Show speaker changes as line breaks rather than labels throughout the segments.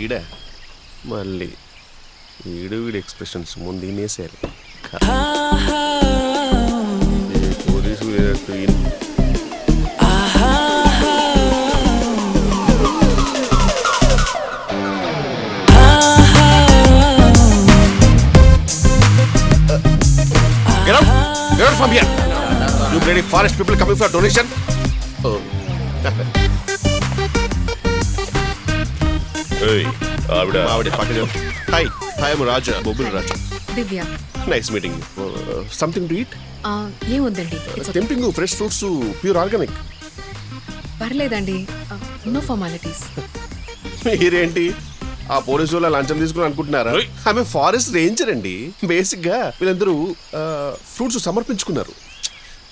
ఈడ మళ్ళీ ఈడు వీడి ఎక్స్ప్రెషన్స్ ముందు తినేసేయాలి ఏ పోలీసు ఏ ఈయన. Get out! Get out from here! You bloody forest people coming for donation? Oh.
ఏయ్, ఆవిడ.
ఆవిడ పక్కన hi hi Raja బొబ్బుల్ Raja
Divya.
Nice meeting something to eat
ఆ, ఏం వద్దండి. It's okay.
Tempting fresh fruits pure organic
పర్లేదండి. No formalities
మీరేంటి? ఆ పోలీసు వాళ్ళ లంచం తీసుకుని అనుకుంటున్నారా?
ఓయ్.
ఆమె ఫారెస్ట్ రేంజర్ అండి. బేసిక్గా వీళ్ళందరూ ఫ్రూట్స్ సమర్పించుకున్నారు.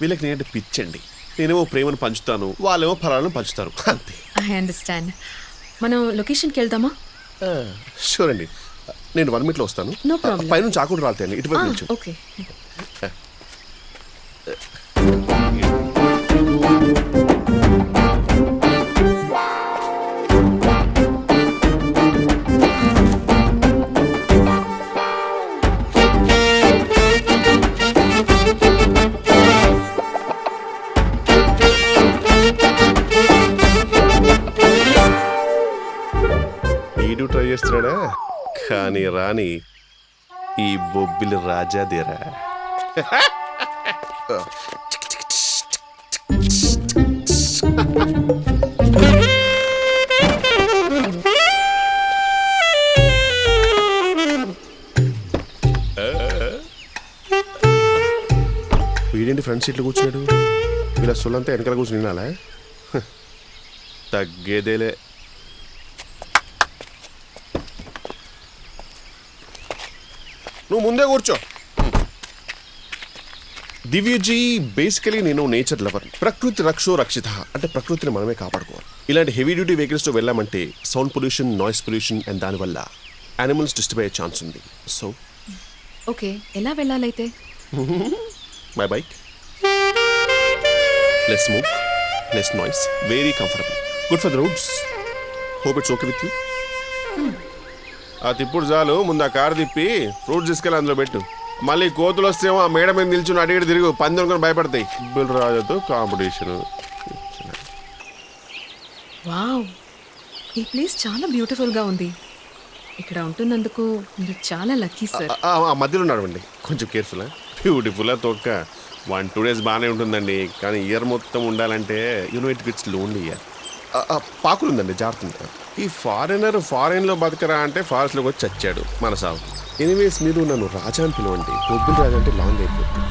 వీళ్ళకి నేనంటే పిచ్చండి. నేనేమో ప్రేమను పంచుతాను వాళ్ళేమో ఫలాలను పంచుతారు. అంతే.
ఐ అండర్స్టాండ్ మనం లొకేషన్కి వెళ్దామా?
షూర్ అండి. నేను వన్ మినిట్లో వస్తాను.
No problem.
పైనుంచి ఇటువైపు నుంచి
ఓకే
చేస్తున్నాడా? కానీ రాణి ఈ బొబ్బిలి రాజాదేరా. వీడేంటి ఫ్రంట్ సీట్లో కూర్చున్నాడు? వీళ్ళ సొల్లంతా వెనకాల కూర్చుని వినాలా? తగ్గేదేలే. నువ్వు ముందే కూర్చో. దివ్యజీ బేసికలీ నేను నేచర్ లవర్ ప్రకృతి రక్షో రక్షిత. అంటే ప్రకృతిని మనమే కాపాడుకోవాలి. ఇలాంటి హెవీ డ్యూటీ వెహికల్స్తో వెళ్ళామంటే sound pollution noise pollution and దానివల్ల యానిమల్స్ డిస్టర్బ్ అయ్యే ఛాన్స్ ఉంది. సో
ఓకే ఎలా వెళ్ళాలైతే?
My bike less smoke less noise very comfortable good for the roads hope it's okay with you ఆ తిప్పుడు చాలు ముందు ఆ కారు తిప్పి ఫ్రూట్స్ తీసుకెళ్ళి అందులో పెట్టు. మళ్ళీ కోతులు వస్తేమో ఆ మేడ మీద నిల్చుని అడిగి తిరిగి. పంది అనుకుని భయపడతాయి. బిల్ రాజుతో కాంపిటీషన్.
వావ్. ఈ ప్లేస్ చాలా బ్యూటిఫుల్గా ఉంది. ఇక్కడ ఉంటున్నందుకు మీరు చాలా లక్కీ సార్.
ఆ మధ్యలో నడవండి కొంచెం కేర్ఫుల్ బ్యూటిఫుల్ తొక్క. వన్ టూ డేస్ బాగానే ఉంటుందండి. కానీ ఇయర్ మొత్తం ఉండాలంటే you know it gets lonely year. పాకులుందండి జాగ్రత్తగా జాగ్రత్త ఈ ఫారినర్ ఫారెన్లో బతకరా అంటే ఫారెస్ట్లోకి వచ్చి చచ్చాడు మన సాగు ఎనీవేస్ మీరు నన్ను రాజా అని పిలవండి బొబ్బులు రాజా అంటే లాంగ్ అయిపోతుంది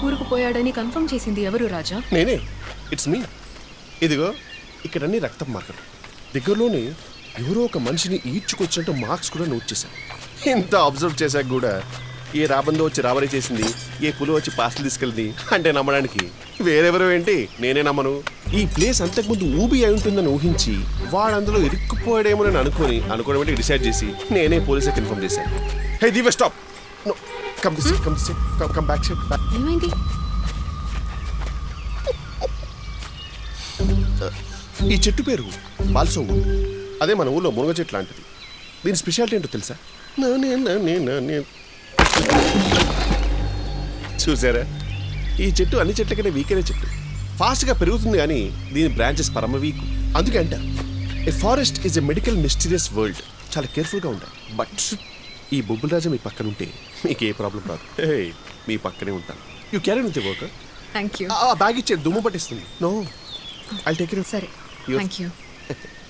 కూరుకుపోయాడని కన్ఫర్మ్ చేసింది ఎవరు రాజా?
నేనే. ఇట్స్ మీ ఇదిగో ఇక్కడన్నీ రక్తం మార్కర్. దగ్గరలోనే ఎవరో ఒక మనిషిని ఈడ్చుకొచ్చినట్టు మార్క్స్ కూడా నోట్ చేశాను ఇంత అబ్జర్వ్ చేశాక కూడా ఏ రాబందో వచ్చి రాబరీ చేసింది ఏ పులి వచ్చి పార్సల్ తీసుకెళ్ళింది అంటే నమ్మడానికి. వేరెవరో ఏంటి? నేనే నమ్మను. ఈ ప్లేస్ అంతకుముందు ఊబి అయి ఉంటుందని ఊహించి వాడందులో ఇరుక్కుపోయాడేమో అని అనుకుని అనుకోవడం డిసైడ్ చేసి నేనే పోలీసులకు ఇన్ఫార్మ్ చేశాను hey దీవ stop come this come this come come back side back
ఏమైంది?
ఈ చెట్టు పేరు బాల్సోవు అదే మన ఊళ్ళో మునగ చెట్టు లాంటిది. దీని స్పెషాలిటీ ఏంటో తెలుసా? నానే నానే నానే. చూసారా? ఈ చెట్టు అన్ని చెట్ల కంటే వీక్ అనే చెట్టు ఫాస్ట్గా పెరుగుతుంది కానీ దీని బ్రాంచెస్ పరమ వీక్. అందుకే అంటారు a forest is a medical mysterious world చాలా కేర్ఫుల్గా ఉండాలి. బట్ ఈ బొబ్బుల రాజా మీ పక్కన ఉంటే మీకు ఏ ప్రాబ్లం రాదు. మీ పక్కనే ఉంటాను. You carry with work
thank you
bag ఇచ్చే దుమ్ము పట్టిస్తుంది. నో ఐ టేక్
సరే. Thank you